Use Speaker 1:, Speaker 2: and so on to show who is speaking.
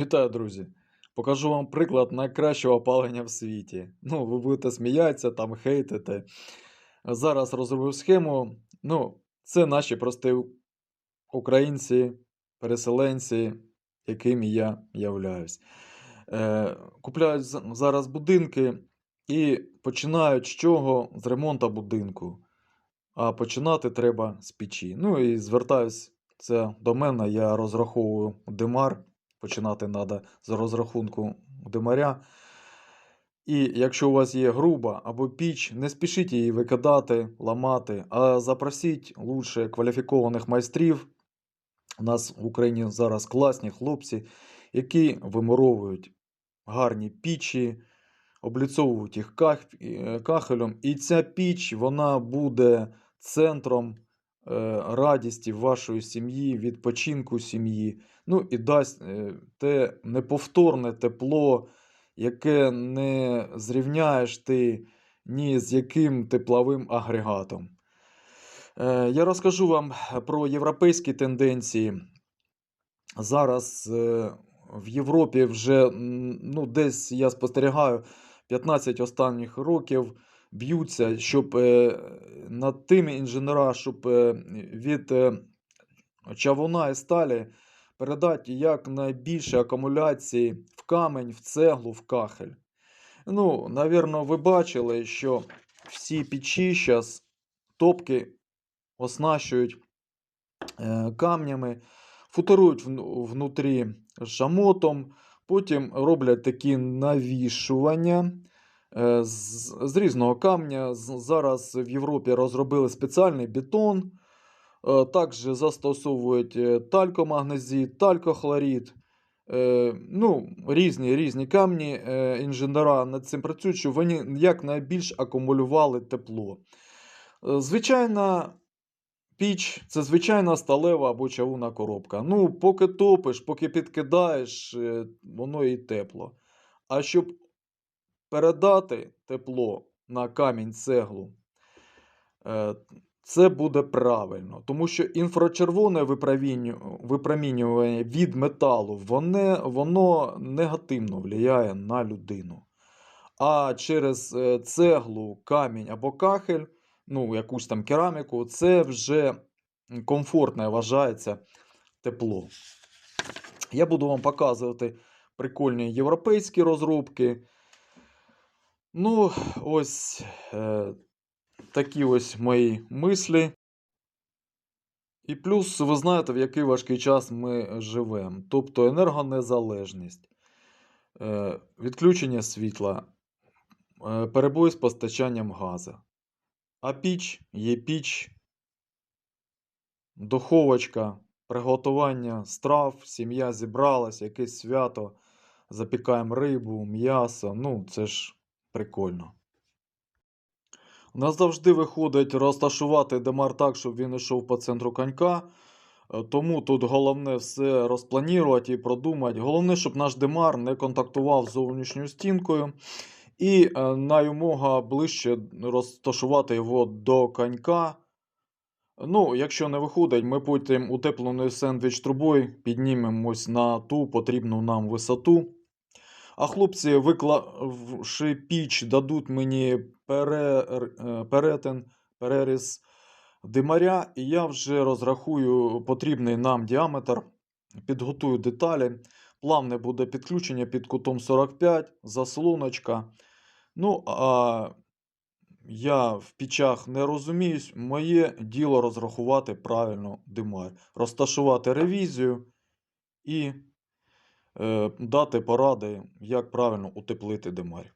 Speaker 1: Вітаю, друзі! Покажу вам приклад найкращого опалення в світі. Ну, ви будете сміятися, там хейтити. Зараз розробив схему. Ну, це наші прості українці, переселенці, якими я являюсь. Е, купляють зараз будинки і починають з чого? З ремонту будинку. А починати треба з печі. Ну і звертаюсь це до мене. Я розраховую димар. Починати треба з розрахунку димаря. І якщо у вас є груба або піч, не спішіть її викидати, ламати, а запросіть лучше кваліфікованих майстрів. У нас в Україні зараз класні хлопці, які вимуровують гарні пічі, обліцовують їх е, кахелем. І ця піч вона буде центром радісті вашої сім'ї, відпочинку сім'ї. Ну і дасть е, те неповторне тепло, яке не зрівняєш ти ні з яким тепловим агрегатом. Е, Я розкажу вам про європейські тенденції. Зараз е, в Європі вже ну, десь я спостерігаю 15 останніх років б'ються, щоб е, над тими інженера, щоб е, від е, чавуна і сталі передати якнайбільше акумуляції в камінь, в цеглу, в кахель. Ну, навірно, ви бачили, що всі печі зараз топки оснащують камнями, футерують внутрі шамотом, потім роблять такі навішування з, з різного камня. Зараз в Європі розробили спеціальний бетон. Е, Також застосовують е, талькомагнезит, талькохлорид. Е, Ну, різні різні камні. Е, Інженера над цим працюють, щоб вони якнайбільш акумулювали тепло. Е, Звичайна піч це звичайна сталева або чавунна коробка. Ну, поки топиш, поки підкидаєш, е, воно і тепло. А щоб передати тепло на камінь цеглу, е, це буде правильно, тому що інфрачервоне випромінювання від металу воно, воно негативно впливає на людину. А через е, цеглу, камінь або кахель, ну, якусь там кераміку, це вже комфортне вважається тепло. Я буду вам показувати прикольні європейські розробки. Ну, ось е, такі ось мої мислі. І плюс, ви знаєте, в який важкий час ми живемо. Тобто енергонезалежність, е, відключення світла, е, перебої з постачанням газу. А піч є піч, духовочка, приготування страв, сім'я зібралась, якесь свято, запікаємо рибу, м'ясо. Ну, це ж прикольно. У нас завжди виходить розташувати демар так, щоб він йшов по центру конька. Е, Тому тут головне все розпланувати і продумати. Головне, щоб наш демар не контактував з зовнішньою стінкою. І е, наймога ближче розташувати його до конька. Ну, якщо не виходить, ми потім утепленою сендвіч трубою піднімемось на ту потрібну нам висоту. А хлопці, виклавши піч, дадуть мені пере... е, перетин, переріз димаря, і я вже розрахую потрібний нам діаметр, підготую деталі. Плавне буде підключення під кутом 45, заслоночка. Ну, а я в пічах не розуміюсь. Моє діло розрахувати правильно димар, розташувати ревізію і дати поради, як правильно утеплити димар.